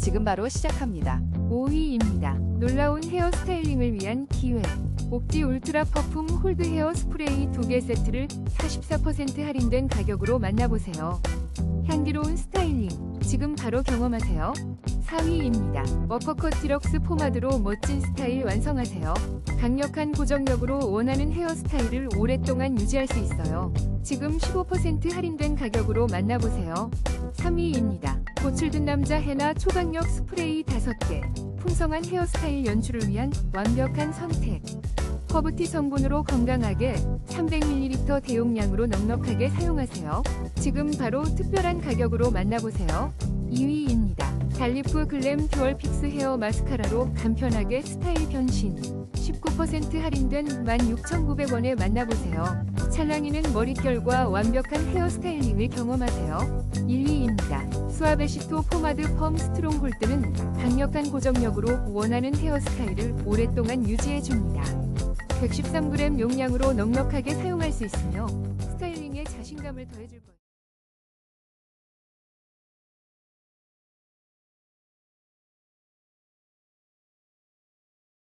지금 바로 시작합니다. 5위입니다. 놀라운 헤어 스타일링을 위한 기회. 옥지 울트라 퍼퓸 홀드 헤어 스프레이 2개 세트를 44% 할인된 가격으로 만나보세요. 향기로운 스타일링. 지금 바로 경험하세요. 4위입니다. 머퍼컷 디럭스 포마드로 멋진 스타일 완성하세요. 강력한 고정력으로 원하는 헤어스타일을 오랫동안 유지할 수 있어요. 지금 15% 할인된 가격으로 만나보세요. 3위입니다. 고출 든 남자 헤나 초강력 스프레이 5개. 풍성한 헤어스타일 연출을 위한 완벽한 선택. 허브티 성분으로 건강하게 300ml 대용량으로 넉넉하게 사용하세요. 지금 바로 특별한 가격으로 만나보세요. 2위입니다. 달리프 글램 듀얼 픽스 헤어 마스카라로 간편하게 스타일 변신. 19% 할인된 16,900원에 만나보세요. 찰랑이는 머릿결과 완벽한 헤어 스타일링을 경험하세요. 1위입니다. 수아베시토 포마드 펌 스트롱 홀드는 강력한 고정력으로 원하는 헤어 스타일을 오랫동안 유지해줍니다. 113g 용량으로 넉넉하게 사용할 수 있으며 스타일링에 자신감을 더해줄 거예요.